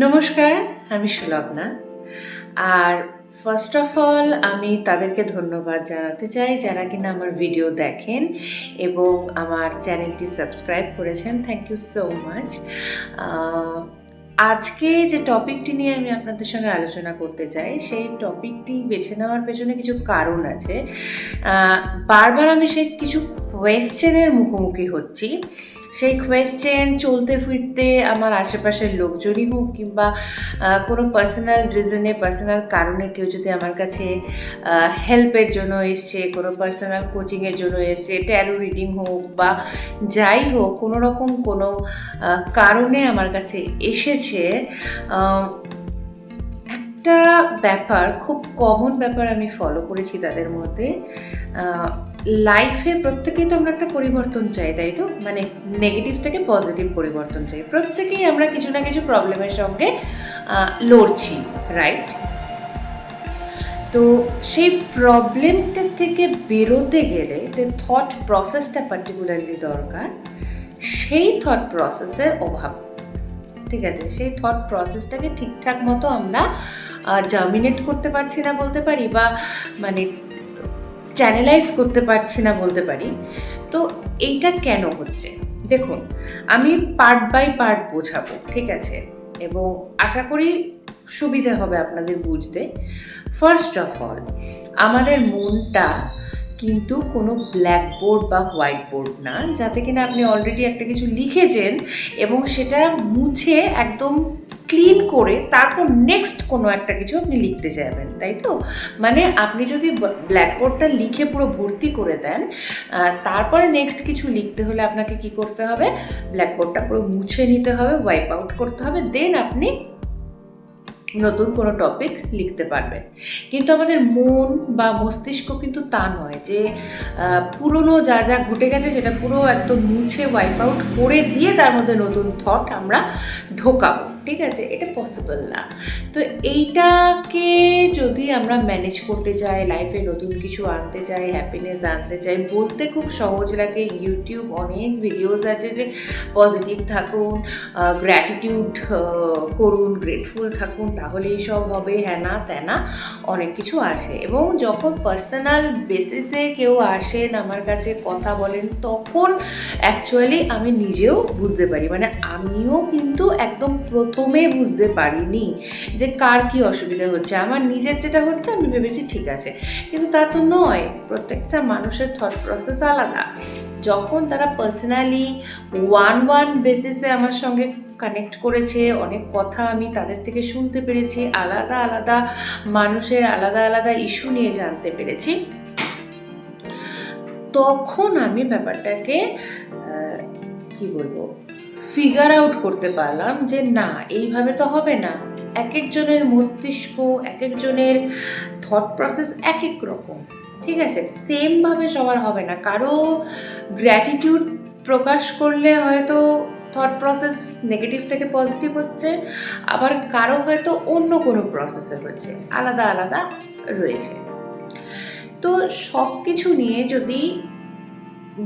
নমস্কার, আমি সুলগ্না। আর ফার্স্ট অফ অল আমি তাদেরকে ধন্যবাদ জানাতে চাই যারা কিনা আমার ভিডিও দেখেন এবং আমার চ্যানেলটি সাবস্ক্রাইব করেছেন। থ্যাংক ইউ সো মাচ আজকে যে টপিকটি নিয়ে আমি আপনাদের সঙ্গে আলোচনা করতে চাই, সেই টপিকটি বেছে নেওয়ার পেছনে কিছু কারণ আছে। বারবার আমি সেই কিছু কোয়েশ্চেনের মুখোমুখি হচ্ছি। সেই কোয়েশ্চেন চলতে ফিরতে আমার আশেপাশের লোকজনই হোক কিংবা কোনো পার্সোনাল রিজনে পার্সোনাল কারণে কেউ যদি আমার কাছে হেল্পের জন্য এসছে, কোনো পার্সোনাল কোচিংয়ের জন্য এসছে ট্যারো রিডিং হোক বা যাই হোক, কোনো রকম কোনো কারণে আমার কাছে এসেছে একটা ব্যাপার, খুব কমন ব্যাপার আমি ফলো করেছি তাদের মধ্যে লাইফে প্রত্যেকেই তো আমরা একটা পরিবর্তন চাই, তাই তো? মানে নেগেটিভ থেকে পজিটিভ পরিবর্তন চাই। প্রত্যেকেই আমরা কিছু না কিছু প্রবলেমের সঙ্গে লড়ছি রাইট তো সেই প্রবলেমটা থেকে বেরোতে গেলে যে থট প্রসেসটা পার্টিকুলারলি দরকার, সেই থট প্রসেসের অভাব। ঠিক আছে? সেই থট প্রসেসটাকে ঠিকঠাক মতো আমরা জার্মিনেট করতে পারছি না বলতে পারি বা মানে চ্যানেলাইজ করতে পারছি না বলতে পারি। তো এইটা কেন হচ্ছে? দেখুন, আমি পার্ট বাই পার্ট বোঝাবো, ঠিক আছে? এবং আশা করি সুবিধা হবে আপনাদের বুঝতে। ফার্স্ট অফ অল আমাদের মনটা কিন্তু কোনো ব্ল্যাকবোর্ড বা হোয়াইট বোর্ড না, যাতে কিনা আপনি অলরেডি একটা কিছু লিখেছেন এবং সেটা মুছে একদম ক্লিন করে তারপর নেক্সট কোনো একটা কিছু আপনি লিখতে যাবেন, তাই তো? মানে আপনি যদি ব্ল্যাকবোর্ডটা লিখে পুরো ভর্তি করে দেন তারপরে নেক্সট কিছু লিখতে হলে আপনাকে কি করতে হবে? ব্ল্যাকবোর্ডটা পুরো মুছে নিতে হবে ওয়াইপ আউট করতে হবে দেন আপনি নতুন কোনো টপিক লিখতে পারবেন। কিন্তু আমাদের মন বা মস্তিষ্ক কিন্তু তা নয় যে পুরনো যা যা ঘটে গেছে সেটা পুরো একদম মুছে ওয়াইপ আউট করে দিয়ে তার মধ্যে নতুন থট আমরা ঢোকাবো। ঠিক আছে, এটা পসিবল না। তো এইটাকে যদি আমরা ম্যানেজ করতে চাই লাইফে নতুন কিছু আনতে চাই হ্যাপিনেস আনতে চাই বলতে খুব সহজ লাগে ইউটিউব অনেক ভিডিওস আছে যে পজিটিভ থাকুন গ্র্যাটিটিউড করুন গ্রেটফুল থাকুন, তাহলেই সব হবে হ্যানা ত্যানা অনেক কিছু আছে। এবং যখন পার্সোনাল বেসিসে কেউ আসেন, আমার কাছে কথা বলেন, তখন অ্যাকচুয়ালি আমি নিজেও বুঝতে পারি। মানে আমিও কিন্তু একদম প্রথমে বুঝতে পারিনি যে কার কি অসুবিধা হচ্ছে। আমার নিজের যেটা হচ্ছে, আমি ভেবেছি ঠিক আছে। কিন্তু তা তো নয়, প্রত্যেকটা মানুষের থট প্রসেস আলাদা। যখন তারা পার্সোনালি ওয়ান ওয়ান বেসিসে আমার সঙ্গে কানেক্ট করেছে, অনেক কথা আমি তাদের থেকে শুনতে পেরেছি, আলাদা আলাদা মানুষের আলাদা আলাদা ইস্যু নিয়ে জানতে পেরেছি, তখন আমি ব্যাপারটাকে কি বলব? ফিগার আউট করতে পারলাম যে না, এইভাবে তো হবে না। এক একজনের মস্তিষ্ক এক একজনের থট প্রসেস এক এক রকম। ঠিক আছে? সেমভাবে সবার হবে না। কারও গ্র্যাটিটিউড প্রকাশ করলে হয়তো থট প্রসেস নেগেটিভ থেকে পজিটিভ হচ্ছে, আবার কারও হয়তো অন্য কোনো প্রসেসে হচ্ছে। আলাদা আলাদা রয়েছে। তো সব কিছু নিয়ে যদি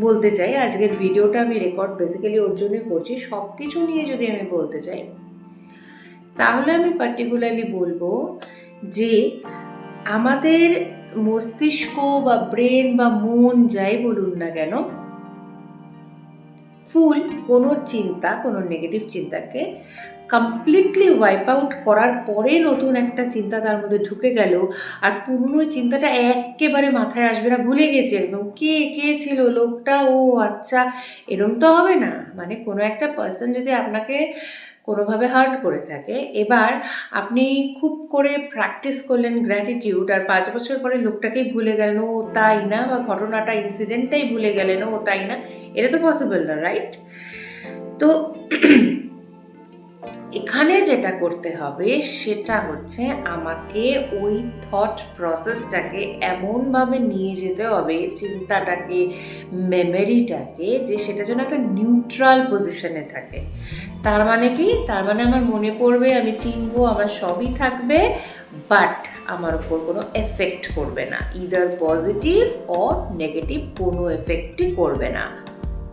বলতে চাই, আজকের ভিডিওটা আমি রেকর্ড বেসিক্যালি ওর জন্যই করছি সব কিছু নিয়ে যদি আমি বলতে চাই, তাহলে আমি পার্টিকুলারলি বলব যে আমাদের মস্তিষ্ক বা ব্রেন বা মন যাই বলুন না কেন ফুল কোনো চিন্তা, কোনো নেগেটিভ চিন্তাকে কমপ্লিটলি ওয়াইপ আউট করার পরে নতুন একটা চিন্তা তার মধ্যে ঢুকে গেল। আর পুরনো চিন্তাটা একেবারে মাথায় আসবে না, ভুলে গেছে একদম। কে কে ছিল লোকটা? ও আচ্ছা এরম তো হবে না। মানে কোনো একটা পার্সন যদি আপনাকে কোনোভাবে হার্ট করে থাকে, এবার আপনি খুব করে প্র্যাকটিস করলেন গ্র্যাটিটিউড আর পাঁচ বছর পরে লোকটাকেই ভুলে গেলেন, ও, তাই না? বা ঘটনাটা ইনসিডেন্টটাই ভুলে গেলেন, ও, তাই না? এটা তো পসিবল না রাইট তো এখানে যেটা করতে হবে সেটা হচ্ছে আমাকে ওই থট প্রসেসটাকে এমনভাবে নিয়ে যেতে হবে, চিন্তাটাকে মেমোরিটাকে যে সেটা যেন একটা নিউট্রাল পজিশনে থাকে। তার মানে কি? তার মানে আমার মনে পড়বে, আমি চিনবো, আমার সবই থাকবে বাট আমার উপর কোনো এফেক্ট করবে না। ইদার পজিটিভ অর নেগেটিভ কোনো এফেক্টই করবে না।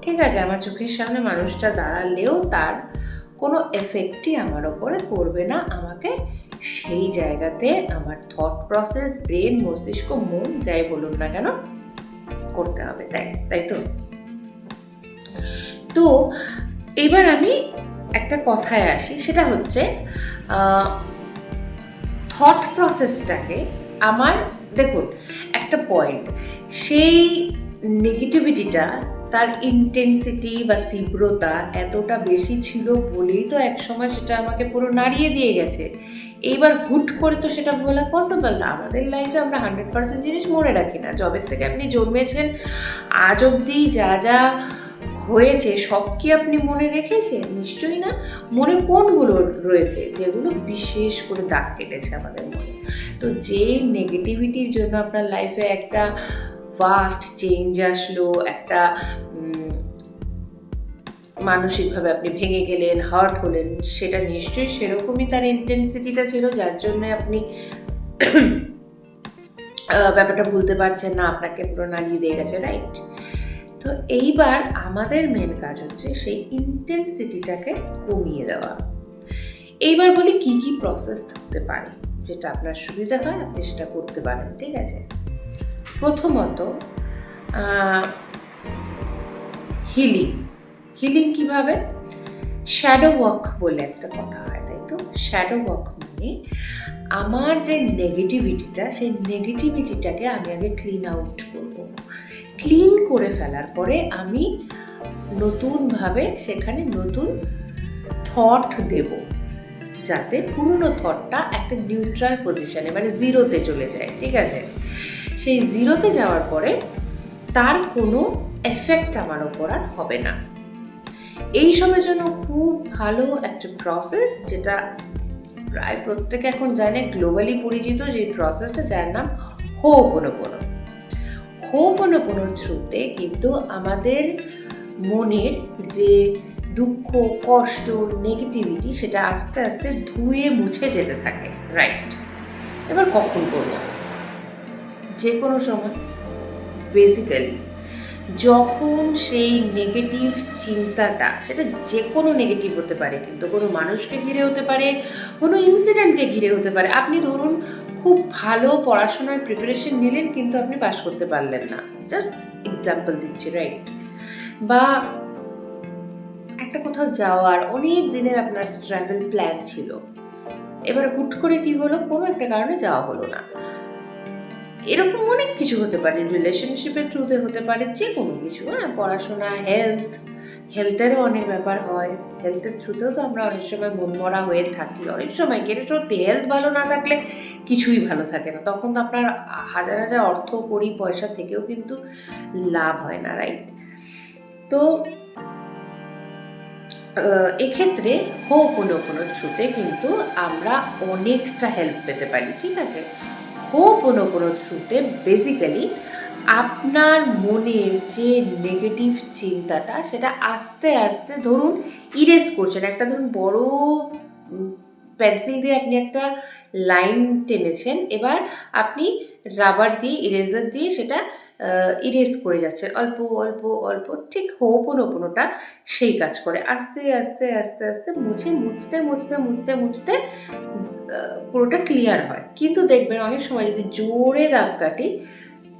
ঠিক আছে? আমার চোখের সামনে মানুষটা দাঁড়ালেও তার কোনো এফেক্টই আমার ওপরে করবে না। আমাকে সেই জায়গাতে আমার থট প্রসেস ব্রেন মস্তিষ্ক, মন যাই বলুন না কেন, করতে হবে। তাই তাই তো? তো এবার আমি একটা কথায় আসি, সেটা হচ্ছে থট প্রসেসটাকে আমার, দেখুন, একটা পয়েন্ট সেই নেগেটিভিটিটা তার ইন্টেন্সিটি বা তীব্রতা এতটা বেশি ছিল বলেই তো একসময় সেটা আমাকে পুরো নাড়িয়ে দিয়ে গেছে। এইবার হুট করে তো সেটা বলা পসিবল না। আমাদের লাইফে আমরা হান্ড্রেড পার্সেন্ট জিনিস মনে রাখি না। জবের থেকে আপনি জন্মেছেন, আজ অবধি যা যা হয়েছে সব কি আপনি মনে রেখেছেন? নিশ্চয়ই না। মনে কোনগুলো রয়েছে যেগুলো বিশেষ করে দাগ কেটেছে আমাদের মনে? তো যে নেগেটিভিটির জন্য আপনার লাইফে একটা ফাস্ট চেঞ্জ আসলো, একটা মানসিকভাবে আপনি ভেঙে গেলেন হার্ট হলেন, সেটা নিশ্চয়ই সেরকমই তার ইন্টেন্সিটিটা ছিল, যার জন্য আপনি ব্যাপারটা ভুলতে পারছেন না, আপনাকে পুরো নাড়িয়ে দিয়ে গেছে রাইট তো এইবার আমাদের মেন কাজ হচ্ছে সেই ইন্টেন্সিটিটাকে কমিয়ে দেওয়া। এইবার বলি কি কি প্রসেস থাকতে পারে, যেটা আপনার সুবিধা হয়, আপনি সেটা করতে পারেন, ঠিক আছে? প্রথমত হিলিং হিলিং কীভাবে? শ্যাডো ওয়ার্ক বলে একটা কথা হয়, তাই তো? শ্যাডো ওয়ার্ক মানে আমার যে নেগেটিভিটিটা সেই নেগেটিভিটিটাকে আমি আগে ক্লিন আউট করব। ক্লিন করে ফেলার পরে আমি নতুনভাবে সেখানে নতুন থট দেব, যাতে পুরনো থটটা একটা নিউট্রাল পজিশনে মানে জিরোতে চলে যায়, ঠিক আছে? সেই জিরোতে যাওয়ার পরে তার কোনো এফেক্ট আমার ওপর আর হবে না। এই জন্য খুব ভালো একটা প্রসেস যেটা প্রায় প্রত্যেকে এখন জানে গ্লোবালি পরিচিত যে প্রসেসটা যার নাম হোপনোপনো হোপনোপনো থ্রুতে কিন্তু আমাদের মনের যে দুঃখ, কষ্ট নেগেটিভিটি সেটা আস্তে আস্তে ধুয়ে মুছে যেতে থাকে। রাইট এবার কখন করব? যে কোনো সময়। বেসিক্যালি যখন সেই নেগেটিভ চিন্তাটা, সেটা যে কোনো নেগেটিভ হতে পারে, কিন্তু কোনো মানুষকে ঘিরে হতে পারে, কোনো ইনসিডেন্টকে ঘিরে হতে পারে, আপনি ধরুন খুব ভালো পড়াশোনার প্রিপারেশন নিলেন, কিন্তু আপনি পাশ করতে পারলেন না। জাস্ট এক্সাম্পল দিচ্ছি রাইট বা একটা কোথাও যাওয়ার অনেক দিনের আপনার ট্রাভেল প্ল্যান ছিল। এবার হুট করে কি হলো? কোনো একটা কারণে যাওয়া হলো না। এরকম অনেক কিছু হতে পারে রিলেশনশিপের থ্রুতে হতে পারে যে কোনো কিছু হ্যাঁ পড়াশোনা হেলথ হেলথেরও অনেক ব্যাপার হয়। হেলথের থ্রুতেও তো আমরা অনেক সময় মনমরা হয়ে থাকি। অনেক সময় কেটে সত্যি হেলথ ভালো না থাকলে কিছুই ভালো থাকে না। তখন তো আপনার হাজার হাজার অর্থ, করি, পয়সা থেকেও কিন্তু লাভ হয় না রাইট তো এক্ষেত্রে হো কোনো কোনো থ্রুতে কিন্তু আমরা অনেকটা হেল্প পেতে পারি, ঠিক আছে? হো কোনো কোনো থ্রুতে বেসিক্যালি আপনার মনের যে নেগেটিভ চিন্তাটা সেটা আস্তে আস্তে ধরুন ইরেজ করছেন। একটা ধরুন বড় পেন্সিল দিয়ে আপনি একটা লাইন টেনেছেন। এবার আপনি রাবার দিয়ে ইরেজার দিয়ে সেটা ইরেজ করে যাচ্ছেন অল্প অল্প অল্প, ঠিক হোপনোপনোটা সেই কাজ করে। আস্তে আস্তে আস্তে আস্তে মুছে, মুছতে মুছতে মুছতে মুছতে পুরোটা ক্লিয়ার হয়। কিন্তু দেখবেন অনেক সময় যদি জোরে দাগ কাটি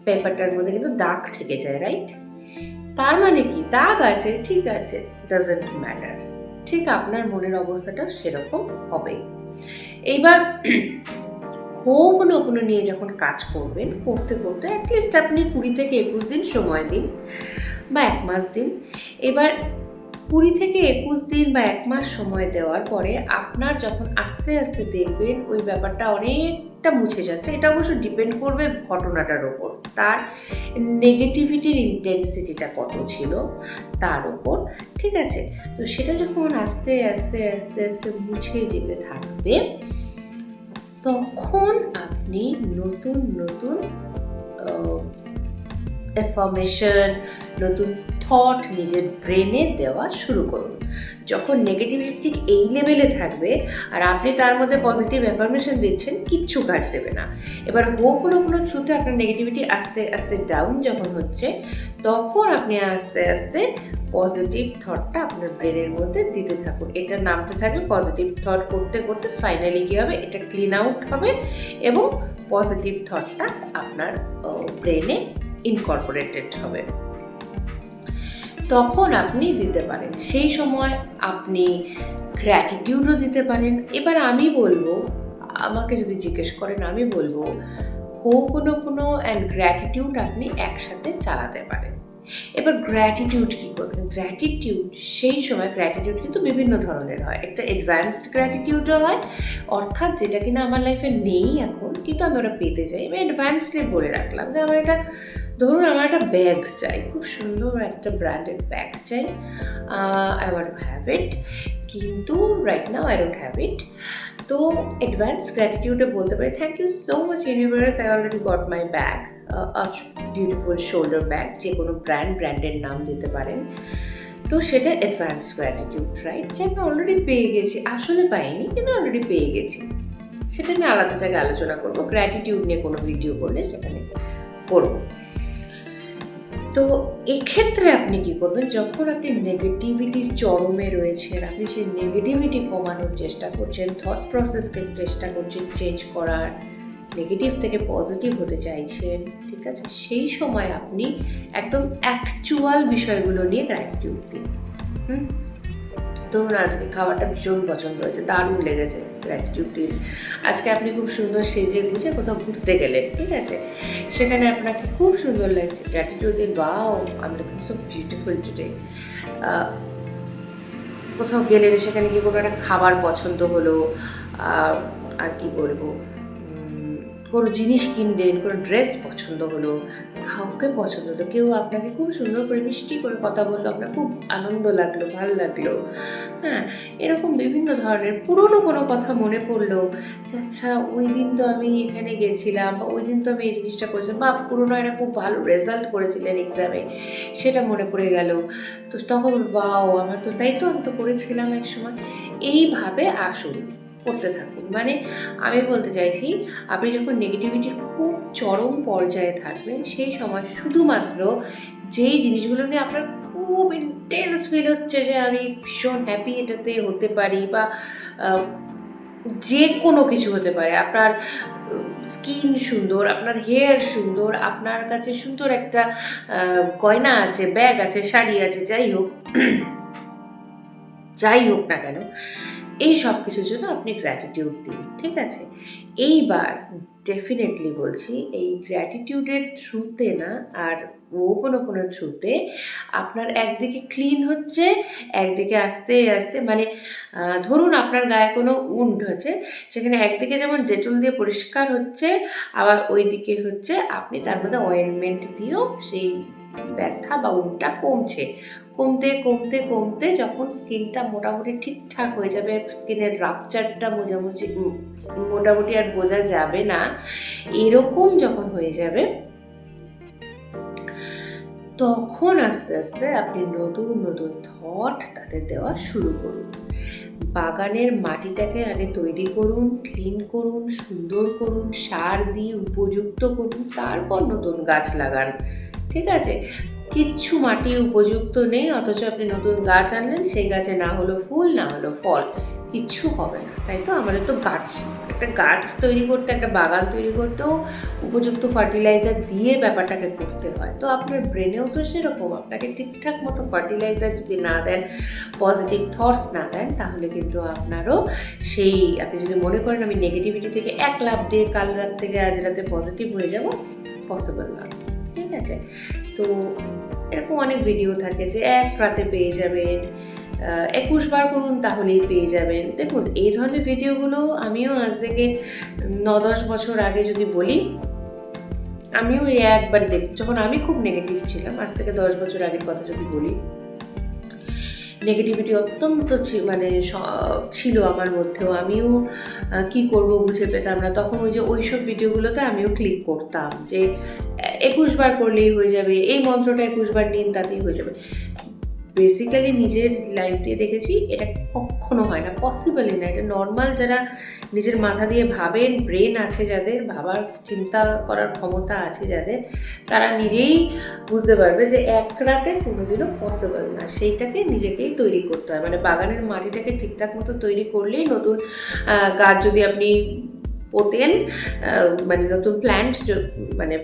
পেপারটার মধ্যে কিন্তু দাগ থেকে যায় রাইট তার মানে কি? দাগ আছে, ঠিক আছে ডাজেন্ট ম্যাটার ঠিক আপনার মনের অবস্থাটা সেরকম হবে এইবার হোপনোপনো নিয়ে যখন কাজ করবেন, করতে করতে অ্যাটলিস্ট আপনি কুড়ি থেকে একুশ দিন সময় দিন বা এক মাস দিন। এবার কুড়ি থেকে একুশ দিন বা এক মাস সময় দেওয়ার পরে আপনার যখন আস্তে আস্তে দেখবেন ওই ব্যাপারটা অনেকটা মুছে যাচ্ছে, এটা অবশ্য ডিপেন্ড করবে ঘটনাটার ওপর। তার নেগেটিভিটির ইন্টেন্সিটিটা কত ছিল তার ওপর, ঠিক আছে? তো সেটা যখন আস্তে আস্তে আস্তে আস্তে মুছে যেতে থাকবে তখন আপনি নতুন নতুন এফরমেশন নতুন থট নিজের ব্রেনে দেওয়া শুরু করুন। যখন নেগেটিভিটি ঠিক এই লেভেলে থাকবে আর আপনি তার মধ্যে পজিটিভ অ্যাফার্মেশন দিচ্ছেন, কিচ্ছু কাজ দেবে না। এবার হো কোনো কোনো থ্রুতে আপনার নেগেটিভিটি আস্তে আস্তে ডাউন যখন হচ্ছে, তখন আপনি আস্তে আস্তে পজিটিভ থটটা আপনার ব্রেনের মধ্যে দিতে থাকুন। এটা নামতে থাকবে পজিটিভ থট করতে করতে ফাইনালি কী হবে? এটা ক্লিন আউট হবে এবং পজিটিভ থটটা আপনার ব্রেনে ইনকর্পোরেটেড হবে। তখন আপনি দিতে পারেন। সেই সময় আপনি গ্র্যাটিটিউডও দিতে পারেন। এবার আমি বলব, আমাকে যদি জিজ্ঞেস করেন, আমি বলব হো কোনো কোনো অ্যান্ড গ্র্যাটিটিউড আপনি একসাথে চালাতে পারেন। এবার গ্র্যাটিটিউড কী করবেন? গ্র্যাটিটিউড সেই সময় গ্র্যাটিটিউড কিন্তু বিভিন্ন ধরনের হয়। একটা অ্যাডভান্সড গ্র্যাটিটিউডও হয়। অর্থাৎ যেটা কিনা আমার লাইফে নেই এখন, কিন্তু আমি ওটা পেতে চাই। আমি অ্যাডভান্সডলি বলে রাখলাম যে আমার এটা ধরুন আমার একটা ব্যাগ চাই। খুব সুন্দর একটা ব্র্যান্ডেড ব্যাগ চাই। I want to have it কিন্তু right now I don't have it তো অ্যাডভান্স গ্র্যাটিটিউডে বলতে পারি thank you so much universe I already got my bag beautiful shoulder bag যে কোনো ব্র্যান্ড ব্র্যান্ডের নাম দিতে পারেন। তো সেটা অ্যাডভান্স গ্র্যাটিটিউড রাইট যে আমি অলরেডি পেয়ে গেছি। আসলে পাইনি, কিন্তু অলরেডি পেয়ে গেছি। সেটা নিয়ে আলাদা জায়গায় আলোচনা করব। গ্র্যাটিটিউড নিয়ে কোনো ভিডিও করলে সেখানে করব। তো এক্ষেত্রে আপনি কি করবেন? যখন আপনি নেগেটিভিটির চরমে রয়েছেন, আপনি সেই নেগেটিভিটি কমানোর চেষ্টা করছেন থট প্রসেসকে চেষ্টা করছেন চেঞ্জ করার নেগেটিভ থেকে পজিটিভ হতে চাইছেন, ঠিক আছে? সেই সময় আপনি একদম অ্যাকচুয়াল বিষয়গুলো নিয়ে গ্র্যাটিটিউড দিন। হুম? ধরুন আজকে খাবারটা ভীষণ পছন্দ হয়েছে, দারুণ লেগেছে গ্র্যাটিটিউড দিন। আজকে আপনি খুব সুন্দর সেজে গুজে কোথাও ঘুরতে গেলেন, ঠিক আছে? সেখানে আপনাকে খুব সুন্দর লাগছে গ্র্যাটিটিউড দিন বাও আমি লুকিং সো বিউটিফুল টুডে কোথাও গেলেন, সেখানে গিয়ে কোনো একটা খাবার পছন্দ হলো আর কি বলব? কোনো জিনিস কিনলেন কোনো ড্রেস পছন্দ হলো, কাউকে পছন্দ হলো, কেউ আপনাকে খুব সুন্দর করে মিষ্টি করে কথা বলল, আপনার খুব আনন্দ লাগল, ভালো লাগল। হ্যাঁ এরকম বিভিন্ন ধরনের পুরনো কোনো কথা মনে পড়ল, যে আচ্ছা ওই দিন তো আমি এখানে গেছিলাম, বা ওই দিন তো আমি এই জিনিসটা করেছিলাম, বা পুরনো একটা খুব ভালো রেজাল্ট করেছিলেন এক্সামে সেটা মনে পড়ে গেল। তো তখন বাও আমার তো তাই তো আমি তো করেছিলাম এক সময়। এইভাবে আসুন। করতে থাকুন। মানে আমি বলতে চাইছি, আপনি যখন নেগেটিভিটির খুব চরম পর্যায়ে থাকবেন, সেই সময় শুধুমাত্র যেই জিনিসগুলো নিয়ে আপনার খুব ইন্টেন্স ফিল হচ্ছে যে আমি ভীষণ হ্যাপি এটাতে হতে পারি বা যে কোনো কিছু হতে পারে, আপনার স্কিন সুন্দর, আপনার হেয়ার সুন্দর, আপনার কাছে সুন্দর একটা গয়না আছে ব্যাগ আছে, শাড়ি আছে, যাই হোক যাই হোক না কেন এই সব কিছুর জন্য আপনি গ্র্যাটিটিউড দিন, ঠিক আছে? এইবার ডেফিনেটলি বলছি, এই গ্র্যাটিটিউডের থ্রুতে না, আর ও কোনো কোনো থ্রুতে আপনার একদিকে ক্লিন হচ্ছে, একদিকে আস্তে আস্তে মানে ধরুন আপনার গায়ে কোনো উন্ড হচ্ছে, সেখানে একদিকে যেমন ডেটল দিয়ে পরিষ্কার হচ্ছে, আবার ওই দিকে হচ্ছে আপনি তার মধ্যে অয়েনমেন্ট দিয়েও সেই ব্যথা বা উনটা কমছে। কমতে কমতে কমতে যখন স্কিনটা মোটামুটি ঠিকঠাক হয়ে যাবে, স্কিনের রাপচারটা মোজামুজি মোটামুটি আর বোঝা যাবে না, এরকম যখন হয়ে যাবে, তখন আস্তে আস্তে আপনি নতুন নতুন থট তাতে দেওয়া শুরু করুন। বাগানের মাটিটাকে আগে তৈরি করুন ক্লিন করুন, সুন্দর করুন, সার দিয়ে উপযুক্ত করুন, তারপর নতুন গাছ লাগান। ঠিক আছে? কিচ্ছু মাটি উপযুক্ত নেই, অথচ আপনি নতুন গাছ আনলেন, সেই গাছে না হলো ফুল, না হলো ফল। কিচ্ছু হবে না, তাই তো? আমাদের তো গাছ, একটা গাছ তৈরি করতে, একটা বাগান তৈরি করতেও উপযুক্ত ফার্টিলাইজার দিয়ে ব্যাপারটাকে করতে হয়। তো আপনার ব্রেনেও তো সেরকম, আপনাকে ঠিকঠাক মতো ফার্টিলাইজার যদি না দেন, পজিটিভ থটস না দেন, তাহলে কিন্তু আপনারও সেই, আপনি যদি মনে করেন আমি নেগেটিভিটি থেকে এক লাভ দিয়ে কাল রাত থেকে আজ রাতে পজিটিভ হয়ে যাব, পসিবল না। ঠিক আছে? তো এরকম অনেক ভিডিও থাকে যে এক রাতে পেয়ে যাবেন একুশ বার করুন তাহলেই পেয়ে যাবেন। দেখুন, এই ধরনের ভিডিওগুলো আমিও আজ থেকে ন দশ বছর আগে যদি বলি, আমিও একবার দেখ, যখন আমি খুব নেগেটিভ ছিলাম, আজ থেকে দশ বছর আগের কথা যদি বলি নেগেটিভিটি অত্যন্ত মানে ছিল আমার মধ্যেও। আমিও কি করব বুঝে পেতাম না। তখন ওই যে ওইসব ভিডিওগুলোতে আমিও ক্লিক করতাম যে একুশ বার করলেই হয়ে যাবে, এই মন্ত্রটা একুশ বার নিন তাতেই হয়ে যাবে। বেসিক্যালি নিজের লাইফ দিয়ে দেখেছি, এটা কখনো হয় না পসিবলই না। এটা নর্মাল যারা নিজের মাথা দিয়ে ভাবেন ব্রেন আছে যাদের, ভাবার চিন্তা করার ক্ষমতা আছে যাদের, তারা নিজেই বুঝতে পারবে যে এক রাতে কোনোদিনও পসিবল না। সেইটাকে নিজেকেই তৈরি করতে হয়। মানে বাগানের মাটিটাকে ঠিকঠাক মতো তৈরি করলেই নতুন গাছ যদি আপনি পোতেন মানে নতুন প্ল্যান্ট মানে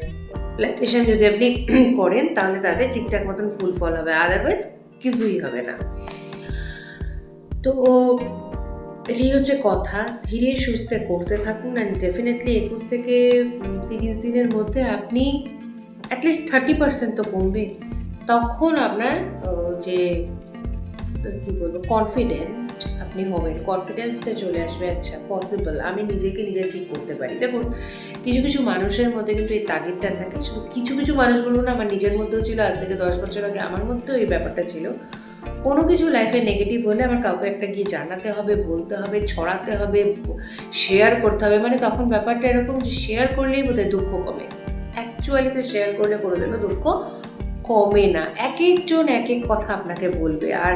প্ল্যান্টেশন যদি আপনি করেন, তাহলে তাদের ঠিকঠাক মতন ফুল ফল হবে। আদারওয়াইজ কিছুই হবে না। তো এটাই হচ্ছে কথা। ধীরে সুস্থে করতে থাকুন অ্যান্ড ডেফিনেটলি একুশ থেকে তিরিশ দিনের মধ্যে আপনি অ্যাটলিস্ট থার্টি পার্সেন্ট তো কমবে। তখন আপনার যে, কী বলব কনফিডেন্ট আপনি হবেন। কনফিডেন্সটা চলে আসবে আচ্ছা পসিবল আমি নিজেকে নিজে ঠিক করতে পারি। দেখুন, কিছু কিছু মানুষের মধ্যে কিন্তু এই তাগিদটা থাকে। শুধু কিছু কিছু মানুষ বলুন আমার নিজের মধ্যেও ছিল, আজ থেকে দশ বছর আগে আমার মধ্যেও এই ব্যাপারটা ছিল। কোনো কিছু লাইফে নেগেটিভ হলে আমার কাউকে একটা গিয়ে জানাতে হবে, বলতে হবে, ছড়াতে হবে শেয়ার করতে হবে। মানে তখন ব্যাপারটা এরকম যে শেয়ার করলেই বোধহয় দুঃখ কমে। অ্যাকচুয়ালিতে শেয়ার করলে কোনোদিনও দুঃখ কমে না। এক একজন এক এক কথা আপনাকে বলবে। আর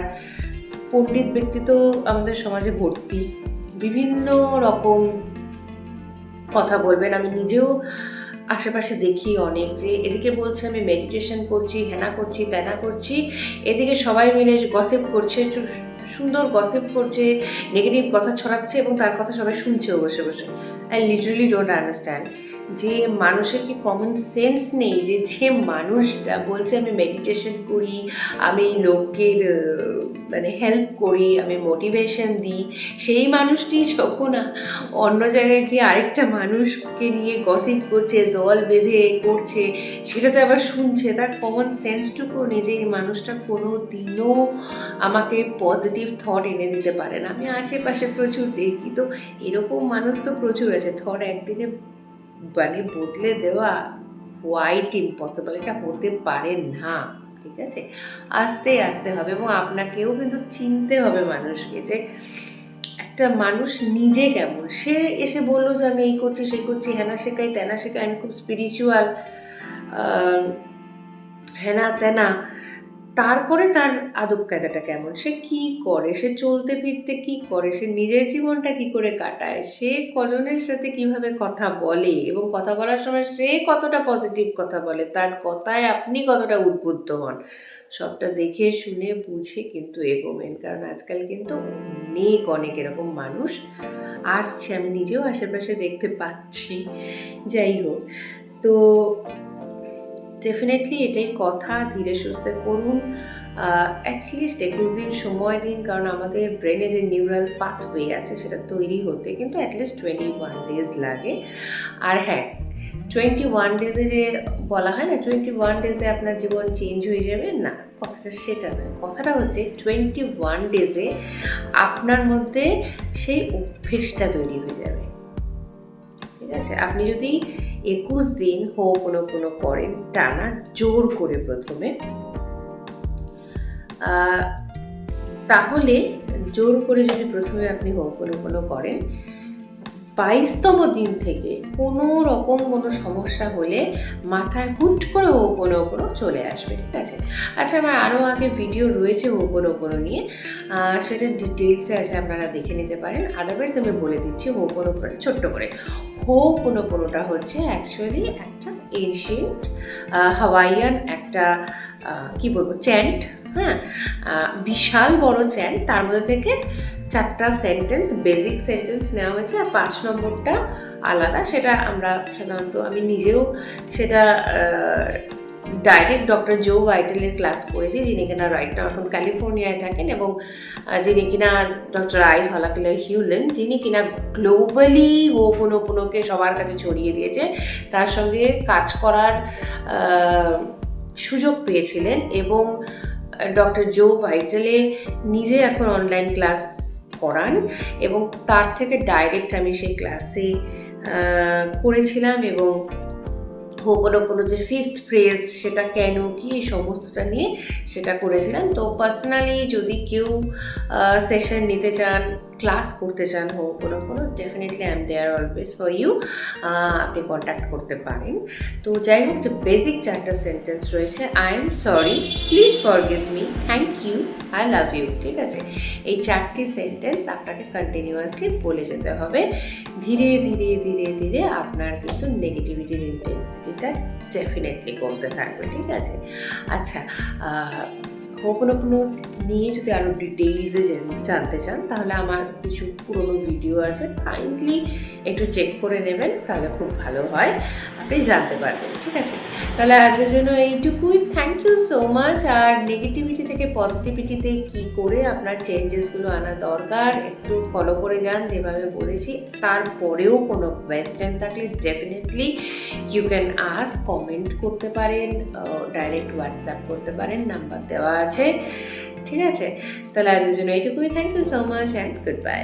পণ্ডিত ব্যক্তি তো আমাদের সমাজে ভর্তি। বিভিন্ন রকম কথা বলবেন। আমি নিজেও আশেপাশে দেখি অনেক যে এদিকে বলছে, আমি মেডিটেশন করছি, হেনা করছি, তেনা করছি। এদিকে সবাই মিলে গসেপ করছে সুন্দর গসেপ করছে নেগেটিভ কথা ছড়াচ্ছে এবং তার কথা সবাই শুনছেও বসে বসে। আই লিটারালি ডোন্ট আন্ডারস্ট্যান্ড যে মানুষের কি কমন সেন্স নেই? যে যে মানুষটা বলছে, আমি মেডিটেশন করি, আমি লোকের মানে হেল্প করি, আমি মোটিভেশন দিই। সেই মানুষটি যখন অন্য জায়গায় গিয়ে আরেকটা মানুষকে নিয়ে গসিপ করছে, দল বেঁধে করছে, সেটাতে আবার শুনছে, তার কমন সেন্সটুকু নেই যে এই মানুষটা কোনো দিনও আমাকে পজিটিভ থট এনে দিতে পারে না। আমি আশেপাশে প্রচুর দেখি, তো এরকম মানুষ তো প্রচুর আছে। থট একদিনে মানে বদলে দেওয়া হোয়াইট ইম্পসিবল এটা হতে পারে না। ঠিক আছে? আস্তে আস্তে হবে এবং আপনাকেও কিন্তু চিনতে হবে মানুষকে যে একটা মানুষ নিজে কেমন। সে এসে বলল যে, আমি এই করছি, সেই করছি, হেনা শেখাই, তেনা শেখাই, আমি খুব স্পিরিচুয়াল হেনা তেনা। তারপরে তার আদব কায়দাটা কেমন? সে কি করে? সে চলতে ফিরতে কি করে? সে নিজের জীবনটা কি করে কাটায়? সে কজনের সাথে কীভাবে কথা বলে? এবং কথা বলার সময় সে কতটা পজিটিভ কথা বলে? তার কথায় আপনি কতটা উদ্বুদ্ধ হন? সবটা দেখে, শুনে, বুঝে কিন্তু এগোবেন। কারণ আজকাল কিন্তু অনেক অনেক এরকম মানুষ আসছে। আমি নিজেও আশেপাশে দেখতে পাচ্ছি। যাই হোক। তো ডেফিনেটলি এটাই কথা, ধীরে সুস্থে করুন। অ্যাটলিস্ট একুশ দিন সময় দিন, কারণ আমাদের ব্রেনে যে নিউরাল পাথওয়ে আছে সেটা তৈরি হতে কিন্তু অ্যাটলিস্ট টোয়েন্টি ওয়ান ডেজ লাগে। আর হ্যাঁ টোয়েন্টি ওয়ান ডেজে যে বলা হয় না টোয়েন্টি ওয়ান ডেজে আপনার জীবন চেঞ্জ হয়ে যাবে, না, কথাটা সেটা নয়। কথাটা হচ্ছে টোয়েন্টি ওয়ান ডেজে আপনার মধ্যে সেই অভ্যেসটা তৈরি হয়ে যাবে। আছে। আপনি যদি একুশ দিন হো কোনো কোনো করেন টানা জোর করে প্রথমে তাহলে জোর করে যদি প্রথমে আপনি হো কোনো কোনো করেন, বাইশতম দিন থেকে কোনো রকম কোনো সমস্যা হলে মাথায় হুট করে ও কোনো কোনো চলে আসবে, ঠিক আছে? আচ্ছা আমার আরও আগে ভিডিও রয়েছে ও কোনো কোনো নিয়ে। সেটা ডিটেলসে আছে, আপনারা দেখে নিতে পারেন। আদারওয়াইজ আমি বলে দিচ্ছি হো কোনো করে, ছোট্ট করে। কোনো কোনোটা হচ্ছে অ্যাকচুয়ালি একটা এনশিয়েন্ট হাওয়াইয়ান একটা কি বলব চ্যান্ট হ্যাঁ? বিশাল বড় চ্যান্ট তার মধ্যে থেকে চারটা সেন্টেন্স বেসিক সেন্টেন্স নেওয়া হয়েছে আর পাঁচ নম্বরটা আলাদা, সেটা আমরা সাধারণত আমি নিজেও সেটা ডাইরেক্ট ডক্টর জো ভাইটেলের ক্লাস করেছি, যিনি কিনা রাইট নাও এখন ক্যালিফোর্নিয়ায় থাকেন এবং যিনি কিনা ডক্টর আই হলাকিলা হিউলেন, যিনি কিনা গ্লোবালি ওপনোপনোকে সবার কাছে ছড়িয়ে দিয়েছে, তার সঙ্গে কাজ করার সুযোগ পেয়েছিলেন এবং ডক্টর জো ভাইটেলে নিজে এখন অনলাইন ক্লাস করান এবং তার থেকে ডাইরেক্ট আমি সেই ক্লাসে করেছিলাম এবং হোপনোপনো যে ফিফথ ফ্রেজ সেটা কেন, কি এই সমস্তটা নিয়ে সেটা করেছিলাম। তো পার্সোনালি যদি কেউ সেশন নিতে চান ক্লাস করতে চান হোক কোনো কোনো definitely I am there always for you আপনি কন্ট্যাক্ট করতে পারেন। তো যাই হোক, যে বেসিক চারটা সেন্টেন্স রয়েছে I am sorry please forgive me thank you I love you ঠিক আছে? এই চারটি সেন্টেন্স আপনাকে কন্টিনিউয়াসলি বলে যেতে হবে। ধীরে ধীরে ধীরে ধীরে আপনার কিন্তু নেগেটিভিটির ইন্টেন্সিটিটা ডেফিনেটলি কমতে থাকবে, ঠিক আছে? আচ্ছা হোপনোপনো নিয়ে যদি আরও ডিটেইলসে জানতে চান, তাহলে আমার কিছু পুরোনো ভিডিও আছে। কাইন্ডলি একটু চেক করে নেবেন, তাহলে খুব ভালো হয়। আপনি জানতে পারবেন, ঠিক আছে? তাহলে আজকের জন্য এইটুকুই। থ্যাংক ইউ সো মাচ আর নেগেটিভিটি থেকে পজিটিভিটিতে কি করে আপনার চেঞ্জেসগুলো আনা দরকার, একটু ফলো করে যান, যেভাবে বলেছি। তারপরেও কোনো কোয়েশ্চেন থাকলে definitely you can ask comment করতে পারেন ডাইরেক্ট হোয়াটসঅ্যাপ করতে পারেন নাম্বার দেওয়া আছে। ঠিক আছে? তাহলে আজকের জন্য এইটুকুই। Thank you so much and goodbye